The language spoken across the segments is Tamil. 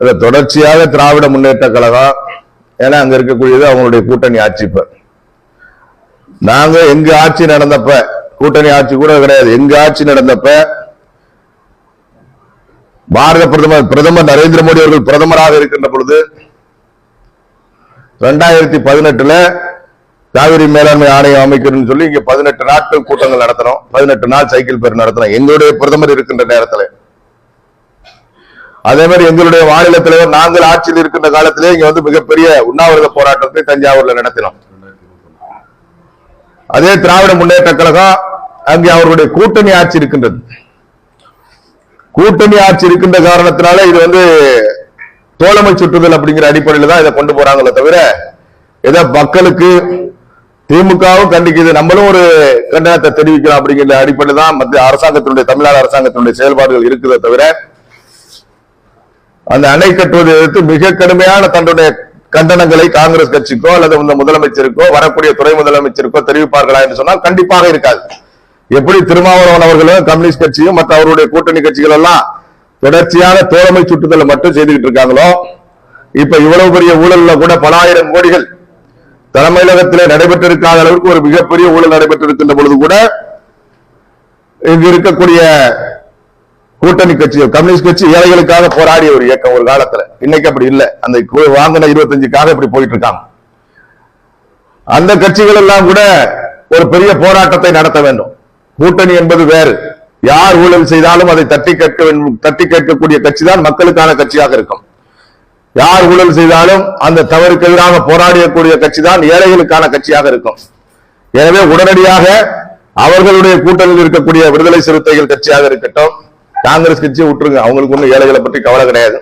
இல்ல, தொடர்ச்சியாக திராவிட முன்னேற்ற கழகம் ஏன்னா அங்க இருக்கக்கூடியது அவங்களுடைய கூட்டணி ஆட்சி இப்ப. நாங்க எங்க ஆட்சி நடந்தப்ப கூட்டணி ஆட்சி கூட கிடையாது. எங்க ஆட்சி நடந்தப்ப பாரத பிரதமர் பிரதமர் நரேந்திர மோடி அவர்கள் பிரதமராக இருக்கின்ற பொழுது ரெண்டாயிரத்தி பதினெட்டுல காவிரி மேலாண்மை ஆணையம் அமைக்கணும்னு சொல்லி இங்க பதினெட்டு நாட்கள் கூட்டங்கள் நடத்தணும் பதினெட்டு நாள் சைக்கிள் பேர் நடத்தணும் எங்களுடைய பிரதமர் இருக்கின்ற நேரத்துல. அதே மாதிரி எங்களுடைய மாநில தலைவர் நாங்கள் ஆட்சியில் இருக்கின்ற காலத்திலே இங்க வந்து மிகப்பெரிய உண்ணாவிரத போராட்டத்தை தஞ்சாவூர்ல நடத்தினோம். அதே திராவிட முன்னேற்ற கழகம் அங்கே அவர்களுடைய கூட்டணி ஆட்சி இருக்கின்றது. கூட்டணி ஆட்சி இருக்கின்ற காரணத்தினால இது வந்து தோழமை சுற்றுதல் அப்படிங்கிற அடிப்படையில் தான் இதை கொண்டு போறாங்களே தவிர ஏதோ மக்களுக்கு திமுகவும் கண்டிக்குது. நம்மளும் ஒரு கண்டனத்தை தெரிவிக்கலாம் அப்படிங்கிற அடிப்படையில் தான் மத்திய அரசாங்கத்தினுடைய தமிழ்நாடு அரசாங்கத்தினுடைய செயல்பாடுகள் இருக்குதே தவிர அந்த அணை கட்டுவதை எதிர்த்து மிக கடுமையான தன்னுடைய கண்டனங்களை காங்கிரஸ் கட்சிக்கோ அல்லது இந்த முதலமைச்சருக்கோ வரக்கூடிய துறை முதலமைச்சருக்கோ தெரிவிப்பார்களா என்று சொன்னால் கண்டிப்பாக இருக்காது. எப்படி திருமாவளவன் அவர்களும் கம்யூனிஸ்ட் கட்சியும் மற்ற அவருடைய கூட்டணி கட்சிகள் எல்லாம் தொடர்ச்சியான தோழமை சுட்டுதலை மட்டும் செய்துகிட்டு இருக்காங்களோ? இப்ப இவ்வளவு பெரிய ஊழல்ல கூட பல ஆயிரம் கோடிகள் தலைமையகத்திலே நடைபெற்றிருக்காத அளவுக்கு ஒரு மிகப்பெரிய ஊழல் நடைபெற்றிருக்கின்ற பொழுது கூட இங்கு இருக்கக்கூடிய கூட்டணி கட்சி கம்யூனிஸ்ட் கட்சி ஏழைகளுக்காக போராடிய ஒரு இயக்கம் ஒரு காலத்துல. இன்னைக்கு அப்படி இல்லை. அந்த வாங்கின இருபத்தஞ்சுக்காக இப்படி போயிட்டு இருக்காங்க அந்த கட்சிகள் எல்லாம் கூட ஒரு பெரிய போராட்டத்தை நடத்த வேண்டும். கூட்டணி என்பது வேறு. யார் ஊழல் செய்தாலும் அதை தட்டி கேட்க தட்டி கேட்கக்கூடிய கட்சி தான் மக்களுக்கான கட்சியாக இருக்கும். யார் ஊழல் செய்தாலும் அந்த தவறுக்கு எதிராக போராடியக்கூடிய கட்சி தான் ஏழைகளுக்கான கட்சியாக இருக்கும். எனவே உடனடியாக அவர்களுடைய கூட்டணியில் இருக்கக்கூடிய விடுதலை சிறுத்தைகள் கட்சியாக இருக்கட்டும் காங்கிரஸ் கட்சியை விட்டுருங்க. அவங்களுக்கு ஒன்றும் ஏழைகளை பற்றி கவலை கிடையாது.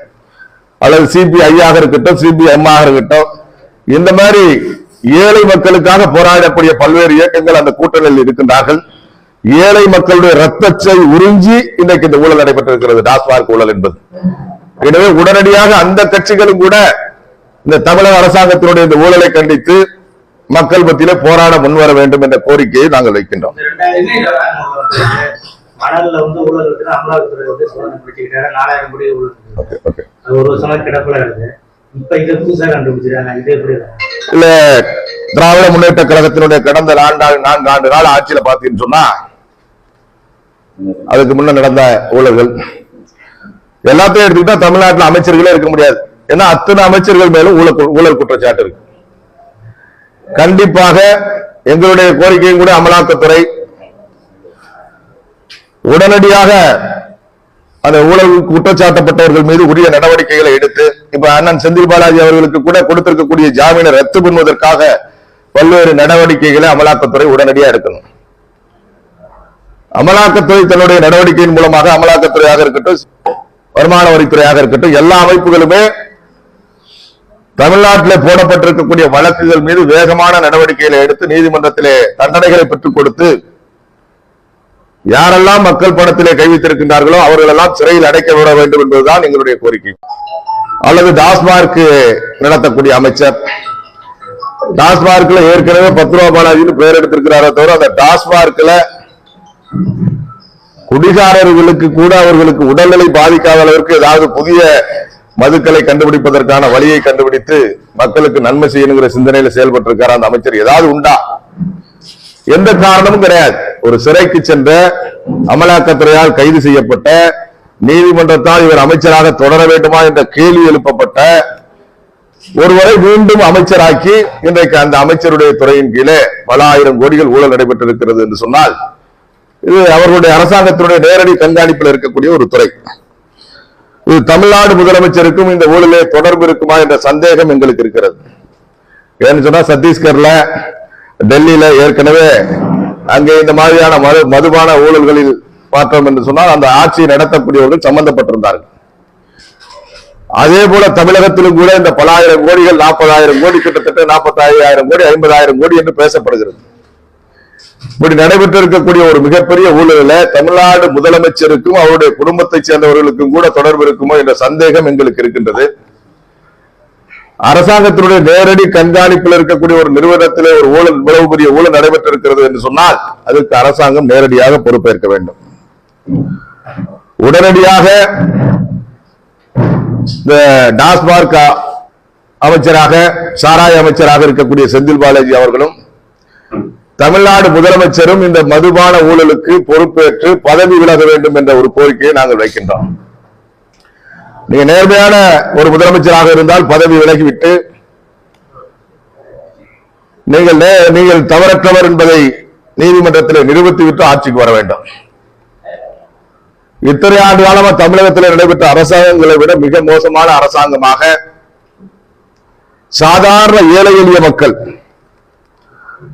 அல்லது சிபிஐயாக இருக்கட்டும் சிபிஎம் ஆக இருக்கட்டும். இந்த மாதிரி ஏழை மக்களுக்காக போராடக்கூடிய பல்வேறு இயக்கங்கள் அந்த கூட்டணியில் இருக்கின்றார்கள். ஏழை மக்களுடைய ரத்தச்சை உறிஞ்சி இன்றைக்கு இந்த ஊழல் நடைபெற்றிருக்கிறது. டாஸ்மார்க் ஊழல் என்பது. எனவே உடனடியாக அந்த கட்சிகளும் கூட இந்த தமிழக அரசாங்கத்தினுடைய இந்த ஊழலை கண்டித்து மக்கள் மத்தியிலே போராட முன்வர வேண்டும் என்ற கோரிக்கையை நாங்கள் வைக்கின்றோம். மணல்ல வந்து ஊழல் இருக்குது அமலாக்கத்துறை வந்து சோதனை பிடிச்சிக்கிட்டாரு நாலாயிரம் கோடி ஊழல் அது ஒரு வருஷமா கிடப்புல இருக்கு. இப்ப இதை புதுசா கண்டுபிடிச்சிருக்காங்க. இது எப்படி? இல்ல திராவிட முன்னேற்ற கழகத்தினுடைய கடந்த நான்கு நான்கு ஆண்டு கால ஆட்சியில பாத்தீங்கன்னு சொன்னா அதுக்கு முன்ன நடந்த ஊழல்கள். எல்லாத்தையும் எடுத்துக்கிட்டா தமிழ்நாட்டுல அமைச்சர்களே இருக்க முடியாது. ஏன்னா அத்தனை அமைச்சர்கள் மேலும் ஊழல் ஊழல் குற்றச்சாட்டு இருக்கு. கண்டிப்பாக எங்களுடைய கோரிக்கையும் கூட அமலாக்கத்துறை உடனடியாக அந்த ஊழல் குற்றச்சாட்டப்பட்டவர்கள் மீது உரிய நடவடிக்கைகளை எடுத்து இப்ப அண்ணன் செந்தில் பாலாஜி அவர்களுக்கு கூட கொடுத்திருக்கக்கூடிய ஜாமீனை ரத்து பண்ணுவதற்காக பல்வேறு நடவடிக்கைகளை அமலாக்கத்துறை உடனடியா எடுக்கணும். அமலாக்கத்துறை தன்னுடைய நடவடிக்கையின் மூலமாக அமலாக்கத்துறையாக இருக்கட்டும் வருமான வரித்துறையாக இருக்கட்டும் எல்லா அமைப்புகளுமே தமிழ்நாட்டில் போடப்பட்டிருக்கக்கூடிய வழக்குகள் மீது வேகமான நடவடிக்கைகளை எடுத்து நீதிமன்றத்திலே தண்டனைகளை பெற்றுக் கொடுத்து யாரெல்லாம் மக்கள் பணத்திலே கை வைத்திருக்கின்றார்களோ அவர்களெல்லாம் சிறையில் அடைக்க விட வேண்டும் என்பதுதான் எங்களுடைய கோரிக்கை. அல்லது டாஸ்மார்க் நடத்தக்கூடிய அமைச்சர். டாஸ்மார்க்ல ஏற்கனவே பத்து ரூபா பாலாஜின்னு பெயர் எடுத்திருக்கிறாரே தவிர அந்த டாஸ்மார்க்ல குடிகாரர்களுக்கு கூட அவர்களுக்கு உடல்நிலை பாதிக்காத அளவிற்கு ஏதாவது புதிய மதுக்களை கண்டுபிடிப்பதற்கான வழியை கண்டுபிடித்து மக்களுக்கு நன்மை செய்யணுங்கிற சிந்தனையில செயல்பட்டிருக்கார் அந்த அமைச்சர்? ஏதாவது உண்டா? எந்த காரணமும் கிடையாது. ஒரு சிறைக்கு சென்ற அமலாக்கத்துறையால் கைது செய்யப்பட்ட நீதிமன்றத்தால் இவர் அமைச்சராக தொடர வேண்டுமா என்ற கேள்வி எழுப்பப்பட்ட ஒருவரை மீண்டும் அமைச்சராக்கி இன்றைக்கு அந்த அமைச்சருடைய துறையின் கீழே பல ஆயிரம் கோடிகள் ஊழல் நடைபெற்றிருக்கிறது என்று சொன்னால் இது அவர்களுடைய அரசாங்கத்தினுடைய நேரடி கண்காணிப்பில் இருக்கக்கூடிய ஒரு துறை. இது தமிழ்நாடு முதலமைச்சருக்கும் இந்த ஊழலே தொடர்பு இருக்குமா என்ற சந்தேகம் எங்களுக்கு இருக்கிறது. ஏன்னு சொன்னா சத்தீஸ்கர்ல டெல்லியில ஏற்கனவே அங்கே இந்த மாதிரியான மது மதுபான ஊழல்களில் பார்த்தோம் என்று சொன்னால் அந்த ஆட்சியை நடத்தக்கூடியவர்கள் சம்பந்தப்பட்டிருந்தார்கள். அதே போல தமிழகத்திலும் கூட இந்த பல ஆயிரம் கோடிகள் நாற்பதாயிரம் கோடி கிட்டத்தட்ட நாற்பத்தாயிரம் கோடி ஐம்பதாயிரம் கோடி என்று பேசப்படுகிறது. இப்படி நடைபெற்றிருக்கக்கூடிய ஒரு மிகப்பெரிய ஊழலில் தமிழ்நாடு முதலமைச்சருக்கும் அவருடைய குடும்பத்தைச் சேர்ந்தவர்களுக்கும் கூட தொடர்பு இருக்குமோ என்ற சந்தேகம் எங்களுக்கு இருக்கின்றது. அரசாங்கத்தினுடைய நேரடி கண்காணிப்பில் இருக்கக்கூடிய ஒரு நிறுவனத்திலே ஒரு ஊழல் இவ்வளவு பெரிய ஊழல் நடைபெற்றிருக்கிறது என்று சொன்னால் அதற்கு அரசாங்கம் நேரடியாக பொறுப்பேற்க வேண்டும். உடனடியாக இந்த டாஸ்மார்க் அமைச்சராக சாராய அமைச்சராக இருக்கக்கூடிய செந்தில் பாலாஜி அவர்களும் தமிழ்நாடு முதலமைச்சரும் இந்த மதுபான ஊழலுக்கு பொறுப்பேற்று பதவி விலக வேண்டும் என்ற ஒரு கோரிக்கையை நாங்கள் வைக்கின்றோம். நீங்க நேர்மையான ஒரு முதலமைச்சராக இருந்தால் பதவி விலகிவிட்டு நீங்கள் நீங்கள் தவறற்றவர் என்பதை நீதிமன்றத்தில் நிரூபித்துவிட்டு ஆட்சிக்கு வர வேண்டும். இத்தனை ஆண்டு காலமா தமிழகத்தில் நடைபெற்ற அரசாங்கங்களை விட மிக மோசமான அரசாங்கமாக சாதாரண ஏழை எளிய மக்கள்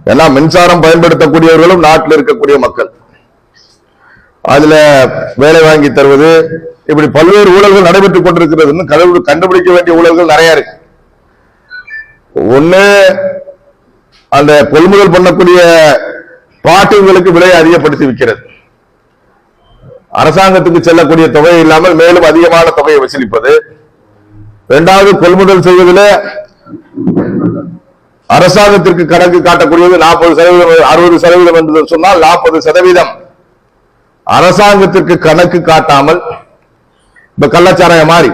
எல்லாம் மின்சாரம் பயன்படுத்தக்கூடியவர்களும் நாட்டில் இருக்கக்கூடிய மக்கள் அதுல வேலை வாங்கி தருவது இப்படி பல்வேறு ஊழல்கள் நடைபெற்றுக் கொண்டிருக்கிறது இன்னும் கடவுள் கண்டுபிடிக்க வேண்டிய ஊழல்கள் நிறைய இருக்கு. ஒண்ணு அந்த கொள்முதல் பண்ணக்கூடிய பாட்டுகளுக்கு விலையை அதிகப்படுத்தி விற்கிறது. அரசாங்கத்துக்கு செல்லக்கூடிய தொகை இல்லாமல் மேலும் அதிகமான தொகையை வசூலிப்பது. இரண்டாவது கொள்முதல் செய்வதில் அரசாங்கத்திற்கு கணக்கு காட்டக்கூடியது நாற்பது சதவீதம் அறுபது சதவீதம் என்று சொன்னால் நாற்பது சதவீதம். அரசாங்கத்திற்கு கணக்கு காட்டாமல் இப்ப கள்ளச்சாராயம் மாறி.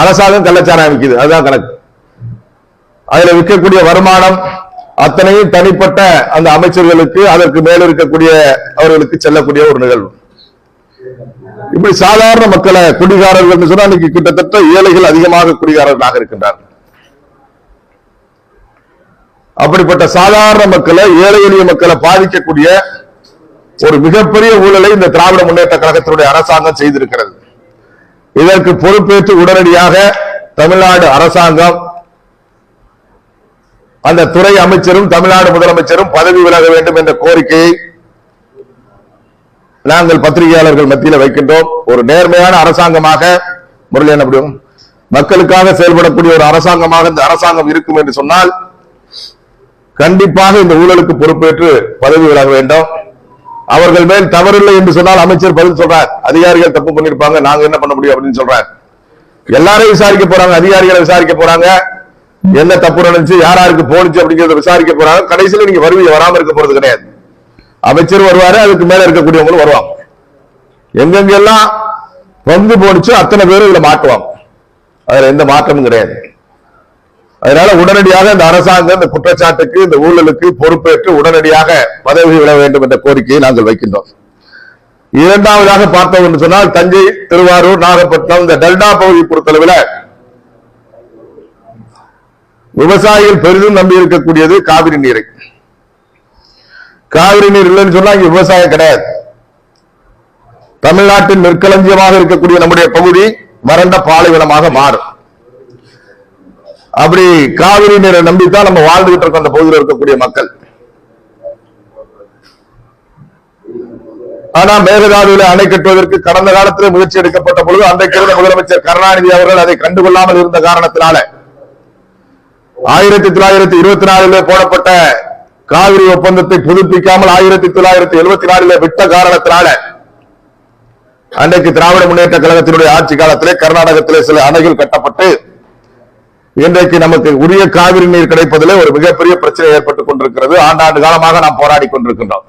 அரசாங்கம் கள்ளச்சாராயம் விற்குது அதுதான் கணக்கு. அதுல விற்கக்கூடிய வருமானம் அத்தனையும் தனிப்பட்ட அந்த அமைச்சர்களுக்கு அதற்கு மேல இருக்கக்கூடிய அவர்களுக்கு செல்லக்கூடிய ஒரு நிகழ்வு. இப்படி சாதாரண மக்களை குடிகாரர்கள் என்று சொன்னா இன்னைக்கு கிட்டத்தட்ட ஏழைகள் அதிகமாக குடிகாரர்களாக இருக்கின்றார்கள். அப்படிப்பட்ட சாதாரண மக்களை ஏழை எளிய மக்களை பாதிக்கக்கூடிய ஒரு மிகப்பெரிய ஊழலை இந்த திராவிட முன்னேற்ற கழகத்தினுடைய அரசாங்கம் செய்திருக்கிறது. இதற்கு பொறுப்பேற்று உடனடியாக தமிழ்நாடு அரசாங்கம் அந்த துறை அமைச்சரும் தமிழ்நாடு முதலமைச்சரும் பதவி விலக வேண்டும் என்ற கோரிக்கையை நாங்கள் பத்திரிகையாளர்கள் மத்தியில் வைக்கின்றோம். ஒரு நேர்மையான அரசாங்கமாக முரளி என்ன முடியும் மக்களுக்காக செயல்படக்கூடிய ஒரு அரசாங்கமாக இந்த அரசாங்கம் இருக்கும் என்று சொன்னால் கண்டிப்பாக இந்த ஊழலுக்கு பொறுப்பேற்று பதவி விலக வேண்டும். அவர்கள் மேல் தவறில்லை என்று சொன்னால் அமைச்சர் பதில் சொல்றார். அதிகாரிகள் தப்பு பண்ணிருப்பாங்க நாங்க என்ன பண்ண முடியும் அப்படின்னு சொல்றார். எல்லாரையும் விசாரிக்க போறாங்க அதிகாரிகளை விசாரிக்க போறாங்க. என்ன தப்பு நடந்துச்சு யார் யாருக்கு போனுச்சு அப்படிங்கறத விசாரிக்க போறாங்க. கடைசியில நீங்க வருவீங்க வராம இருக்க போறது கிடையாது. அமைச்சர் வருவாரு அதுக்கு மேல இருக்கக்கூடியவங்களும் வருவாங்க. எங்கெங்கெல்லாம் பங்கு போனுச்சோ அத்தனை பேரும் இதுல மாட்டுவாங்க. அதுல எந்த மாற்றமும் கிடையாது. அதனால உடனடியாக இந்த அரசாங்கம் இந்த குற்றச்சாட்டுக்கு இந்த ஊழலுக்கு பொறுப்பேற்று உடனடியாக பதவி விட வேண்டும் என்ற கோரிக்கையை நாங்கள் வைக்கின்றோம். இரண்டாவதாக பார்த்தோம் என்று சொன்னால் தஞ்சை திருவாரூர் நாகப்பட்டினம் இந்த டெல்டா பகுதி பொறுத்தளவில் விவசாயிகள் பெரிதும் நம்பி இருக்கக்கூடியது காவிரி நீரை. காவிரி நீர் இல்லைன்னு சொன்னா இங்க விவசாயம் கிடையாது. தமிழ்நாட்டின் நெற்களஞ்சியமாக இருக்கக்கூடிய நம்முடைய பகுதி வறண்ட பாலைவனமாக மாறும். அப்படி காவிரி நீரை நம்பித்தான் நம்ம வாழ்ந்துகிட்டு இருக்கோம் அந்த பகுதியில் இருக்கக்கூடிய மக்கள். ஆனா மேகதாதுவில அணை கட்டுவதற்கு கடந்த காலத்தில் முயற்சி எடுக்கப்பட்ட பொழுது அன்றைக்கு இருந்த முதலமைச்சர் கருணாநிதி அவர்கள் அதை கண்டுகொள்ளாமல் இருந்த காரணத்தினால ஆயிரத்தி தொள்ளாயிரத்தி இருபத்தி நாலிலே போடப்பட்ட காவிரி ஒப்பந்தத்தை புதுப்பிக்காமல் ஆயிரத்தி தொள்ளாயிரத்தி எழுபத்தி நாலிலே விட்ட காரணத்தினால அன்றைக்கு திராவிட முன்னேற்ற கழகத்தினுடைய ஆட்சி காலத்திலே கர்நாடகத்திலே சில அணைகள் கட்டப்பட்டு இன்றைக்கு நமக்கு உரிய காவிரி நீர் கிடைப்பதிலே ஒரு மிகப்பெரிய பிரச்சனை ஏற்பட்டுக் கொண்டிருக்கிறது. ஆண்டாண்டு காலமாக நாம் போராடி கொண்டிருக்கின்றோம்.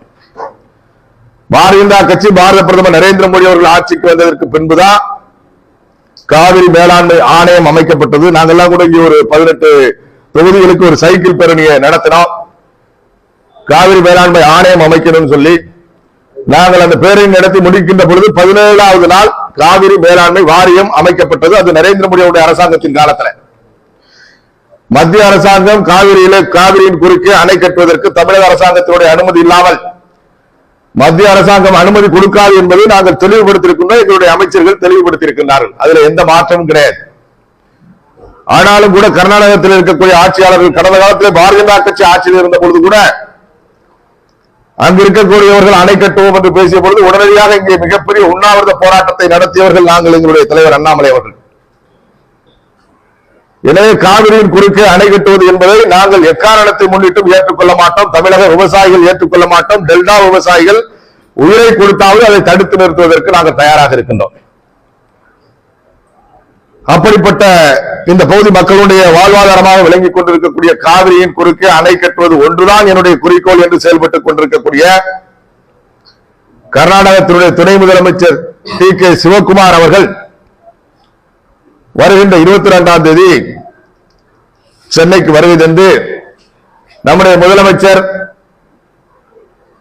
பாரதிய ஜனதா கட்சி பாரத பிரதமர் நரேந்திர மோடி அவர்கள் ஆட்சிக்கு வந்ததற்கு பின்புதான் காவிரி மேலாண்மை ஆணையம் அமைக்கப்பட்டது. நாங்கெல்லாம் கூட இங்கே ஒரு பதினெட்டு தொகுதிகளுக்கு ஒரு சைக்கிள் பேரணியை நடத்தினோம். காவிரி மேலாண்மை ஆணையம் அமைக்கணும்னு சொல்லி நாங்கள் அந்த பேரணி நடத்தி முடிக்கின்ற பொழுது பதினேழாவது நாள் காவிரி மேலாண்மை வாரியம் அமைக்கப்பட்டது. அது நரேந்திர மோடியோட அரசாங்கத்தின் காலத்துல. மத்திய அரசாங்கம் காவிரியில காவிரியின் குறுக்கே அணை கட்டுவதற்கு தமிழக அரசாங்கத்தினுடைய அனுமதி இல்லாமல் மத்திய அரசாங்கம் அனுமதி கொடுக்காது என்பதை நாங்கள் தெளிவுபடுத்தியிருக்கின்றோம். எங்களுடைய அமைச்சர்கள் தெளிவுபடுத்தியிருக்கின்றார்கள். அதுல எந்த மாற்றமும் கிடையாது. ஆனாலும் கூட கர்நாடகத்தில் இருக்கக்கூடிய ஆட்சியாளர்கள் கடந்த காலத்தில் பாரதிய ஜனதா கட்சி ஆட்சியில் இருந்த பொழுது கூட அங்கு இருக்கக்கூடியவர்கள் அணை கட்டுவோம் என்று பேசிய பொழுது உடனடியாக இங்கே மிகப்பெரிய உண்ணாவிரத போராட்டத்தை நடத்தியவர்கள் நாங்கள் எங்களுடைய தலைவர் அண்ணாமலை அவர்கள். எனவே காவிரியின் குறுக்கே அணை கட்டுவது என்பதை நாங்கள் எக்காரணத்தை முன்னிட்டும் ஏற்றுக்கொள்ள மாட்டோம். தமிழக விவசாயிகள் ஏற்றுக்கொள்ள மாட்டோம். டெல்டா விவசாயிகள் உயிரை கொடுத்தாவது அதை தடுத்து நிறுத்துவதற்கு நாங்கள் தயாராக இருக்கின்றோம். அப்படிப்பட்ட இந்த பகுதி மக்களுடைய வாழ்வாதாரமாக விளங்கிக் கொண்டிருக்கக்கூடிய காவிரியின் குறுக்கே அணை கட்டுவது ஒன்றுதான் என்னுடைய குறிக்கோள் என்று செயல்பட்டுக் கொண்டிருக்கக்கூடிய கர்நாடகத்தினுடைய துணை முதலமைச்சர் டி கே சிவகுமார் அவர்கள் வருகின்ற இருபத்தி ரெண்டாம் தேதி சென்னைக்கு வருகை தந்து நம்முடைய முதலமைச்சர்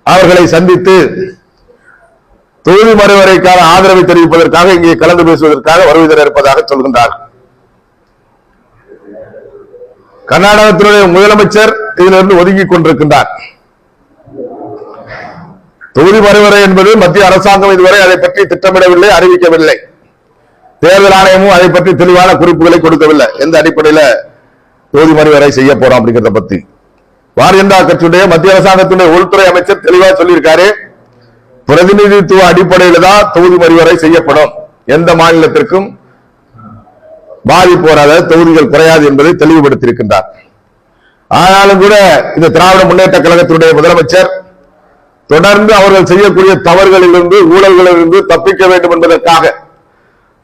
அவர்களை சந்தித்து தொகுதி மறுவரைக்கான ஆதரவை தெரிவிப்பதற்காக இங்கே கலந்து பேசுவதற்காக வருகை தர இருப்பதாக சொல்கின்றார். கர்நாடகத்தினுடைய முதலமைச்சர் இதிலிருந்து ஒதுங்கிக் கொண்டிருக்கின்றார். தொகுதி மறுவரை என்பது மத்திய அரசாங்கம் இதுவரை அதை பற்றி திட்டமிடவில்லை அறிவிக்கவில்லை. தேர்தல் ஆணையமும் அதை பற்றி தெளிவான குறிப்புகளை கொடுக்கவில்லை. எந்த அடிப்படையில தொகுதி மறுவரை செய்ய போறோம் அப்படிங்கறத பத்தி. பாரதிய ஜனதா கட்சியுடைய மத்திய அரசாங்கத்துடைய உள்துறை அமைச்சர் தெளிவா சொல்லியிருக்காரு. பிரதிநிதித்துவ அடிப்படையில் தான் தொகுதி மறுவரை செய்யப்படும். எந்த மாநிலத்திற்கும் பாதிப்பு வராத தொகுதிகள் குறையாது என்பதை தெளிவுபடுத்தியிருக்கின்றார். ஆனாலும் கூட இந்த திராவிட முன்னேற்ற கழகத்தினுடைய முதலமைச்சர் தொடர்ந்து அவர்கள் செய்யக்கூடிய தவறுகளிலிருந்து ஊழல்களிலிருந்து தப்பிக்க வேண்டும் என்பதற்காக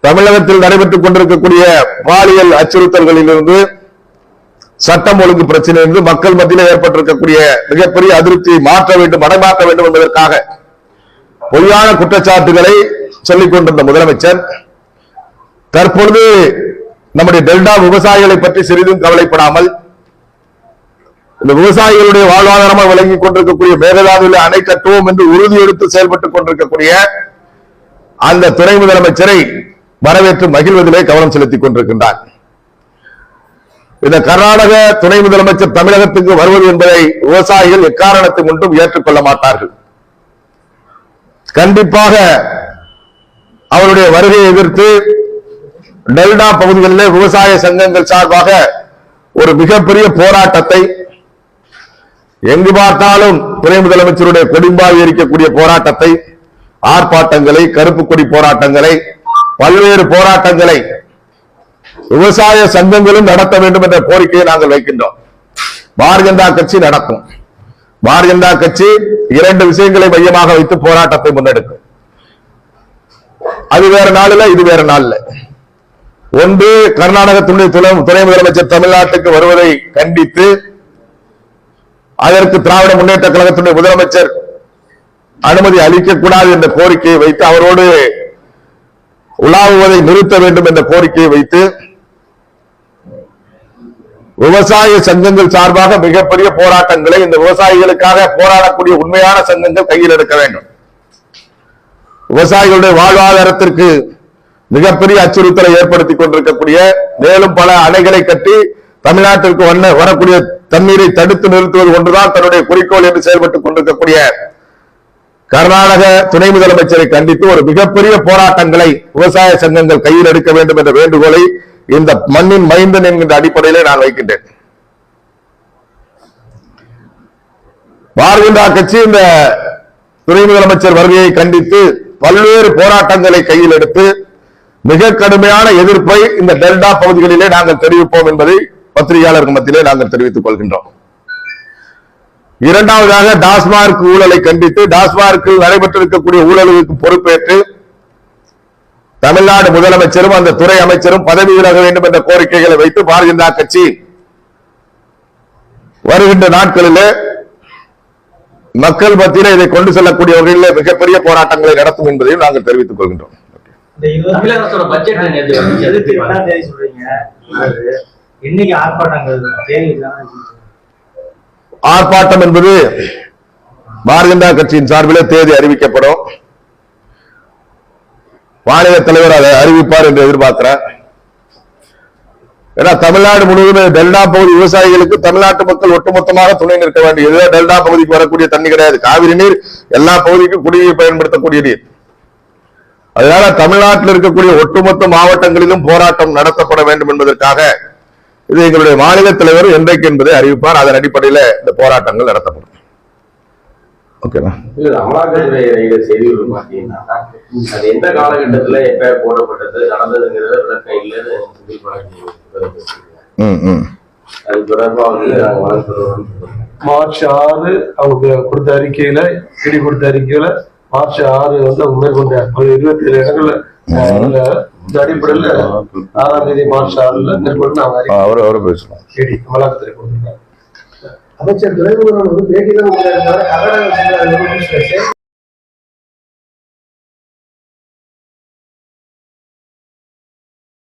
தமிழகத்தில் நடைபெற்றுக் கொண்டிருக்கக்கூடிய பாலியல் அச்சுறுத்தல்களிலிருந்து சட்டம் ஒழுங்கு பிரச்சனையிலிருந்து மக்கள் மத்தியில் ஏற்பட்டிருக்கக்கூடிய மிகப்பெரிய அதிருப்தியை மாற்ற வேண்டும் மடைமாற்ற வேண்டும் என்பதற்காக பொய்யான குற்றச்சாட்டுகளை சொல்லிக் கொண்டிருந்த முதலமைச்சர். தற்பொழுது நம்முடைய டெல்டா விவசாயிகளை பற்றி சிறிதும் கவலைப்படாமல் இந்த விவசாயிகளுடைய வாழ்வாதாரமாக விளங்கிக் கொண்டிருக்கக்கூடிய மேகதாதுவில் அணை கட்டுவோம் என்று உறுதியெடுத்து செயல்பட்டுக் கொண்டிருக்கக்கூடிய அந்த துணை முதலமைச்சரை வரவேற்று மகிழ்வதிலே கவனம் செலுத்திக் கொண்டிருக்கின்றார். இந்த கர்நாடக துணை முதலமைச்சர் தமிழகத்துக்கு வருவது என்பதை விவசாயிகள் எக்காரணத்தை கொண்டும் ஏற்றுக்கொள்ள மாட்டார்கள். கண்டிப்பாக அவருடைய வருகையை எதிர்த்து டெல்டா பகுதிகளில் விவசாய சங்கங்கள் சார்பாக ஒரு மிகப்பெரிய போராட்டத்தை எங்கு பார்த்தாலும் துணை முதலமைச்சருடைய கொடும்பாவி இருக்கக்கூடிய போராட்டத்தை ஆர்ப்பாட்டங்களை கருப்பு கொடி போராட்டங்களை பல்வேறு போராட்டங்களை விவசாய சங்கங்களும் நடத்த வேண்டும் என்ற கோரிக்கையை நாங்கள் வைக்கின்றோம். பாரதிய ஜனதா கட்சி நடக்கும். பாரதிய ஜனதா கட்சி இரண்டு விஷயங்களை மையமாக வைத்து போராட்டத்தை முன்னெடுக்கும். அது வேற நாளில் இது வேற நாள்ல. ஒன்று கர்நாடக துணை துணை முதலமைச்சர் தமிழ்நாட்டுக்கு வருவதை கண்டித்து அதற்கு திராவிட முன்னேற்ற கழகத்துடைய முதலமைச்சர் அனுமதி அளிக்கக்கூடாது என்ற கோரிக்கையை வைத்து அவரோடு உலாவுவதை நிறுத்த வேண்டும் என்ற கோரிக்கையை வைத்து விவசாய சங்கங்கள் சார்பாக மிகப்பெரிய போராட்டங்களை இந்த விவசாயிகளுக்காக போராடக்கூடிய உண்மையான சங்கங்கள் கையில் எடுக்க வேண்டும். விவசாயிகளுடைய வாழ்வாதாரத்திற்கு மிகப்பெரிய அச்சுறுத்தலை ஏற்படுத்திக் கொண்டிருக்கக்கூடிய மேலும் பல அணைகளை கட்டி தமிழ்நாட்டிற்கு வரக்கூடிய தண்ணீரை தடுத்து நிறுத்துவது ஒன்றுதான் தன்னுடைய குறிக்கோள் என்று செயல்பட்டுக் கொண்டிருக்கக்கூடிய கர்நாடக துணை முதலமைச்சரை கண்டித்து ஒரு மிகப்பெரிய போராட்டங்களை விவசாய சங்கங்கள் கையில் எடுக்க வேண்டும் என்ற வேண்டுகோளை இந்த மண்ணின் மைந்தன் என்கின்ற அடிப்படையிலே நான் வைக்கின்றேன். பாரதிய கட்சி இந்த துணை முதலமைச்சர் வருகையை கண்டித்து பல்வேறு போராட்டங்களை கையில் எடுத்து மிக கடுமையான எதிர்ப்பை இந்த டெல்டா பகுதிகளிலே நாங்கள் தெரிவிப்போம் என்பதை பத்திரிகையாளர்கள் மத்தியிலே நாங்கள் தெரிவித்துக் கொள்கின்றோம். இரண்டாவதாக டாஸ்மார்க் ஊழலை கண்டித்து டாஸ்மார்க்கில் நடைபெற்றிருக்கக்கூடிய ஊழலுக்கு பொறுப்பேற்று தமிழ்நாடு முதலமைச்சரும் அந்த துறை அமைச்சரும் பதவி விலக வேண்டும் என்ற கோரிக்கைகளை வைத்து பாரதிய ஜனதா கட்சி வருகின்ற நாட்களிலே மக்கள் மத்தியிலே இதை கொண்டு செல்லக்கூடிய வகையில் மிகப்பெரிய போராட்டங்களை நடத்தும் என்பதையும் நாங்கள் தெரிவித்துக் கொள்கின்றோம். இன்னைக்கு ஆர்ப்பாட்டங்கள் தேதி இல்லாம ஆர்ப்பாட்டம் என்பது பாரதிய கட்சியின் சார்பில் தேதி அறிவிக்கப்படும். மாநில தலைவர் அதை அறிவிப்பார் என்று எதிர்பார்க்கிறேன் ஏன்னா தமிழ்நாடு முழுவதும் டெல்டா பகுதி விவசாயிகளுக்கு தமிழ்நாட்டு மக்கள் ஒட்டுமொத்தமாக துணை நிற்க வேண்டியது டெல்டா பகுதிக்கு வரக்கூடிய தண்ணி கிடையாது. காவிரி நீர் எல்லா பகுதிக்கும் குடிநீர் பயன்படுத்தக்கூடிய நீர். அதனால தமிழ்நாட்டில் இருக்கக்கூடிய ஒட்டுமொத்த மாவட்டங்களிலும் போராட்டம் நடத்தப்பட வேண்டும் என்பதற்காக இது எங்களுடைய மாநில தலைவர் என்றைக்கு என்பதை அறிவிப்பார். அதன் அடிப்படையில் இந்த போராட்டங்கள் நடத்தப்படும். ஓகேவா எந்த காலகட்டத்துல எப்ப போடப்பட்டது நடந்ததுங்கிறத விளக்கம் இல்லைன்னு அது தொடர்பா வந்து வளர்த்துறோம் மார்ச் ஆறு அவங்க கொடுத்த அறிக்கையில இடி கொடுத்த அறிக்கையில மார்ச் ஆறு வந்து அவங்க மேற்கொண்ட இருபத்தி ஏழு இடங்கள்ல இந்த அடிப்படையில ஆறாம் தேதி மார்ச் ஆறுல மேற்கொண்டு அவங்க அவர் அவர் பேசலாம். இடி அமலாக்கத்துறை கொடுத்திருக்காங்க அமைச்சர் துரைமுருகன் வந்து பேட்டியில கர்நாடக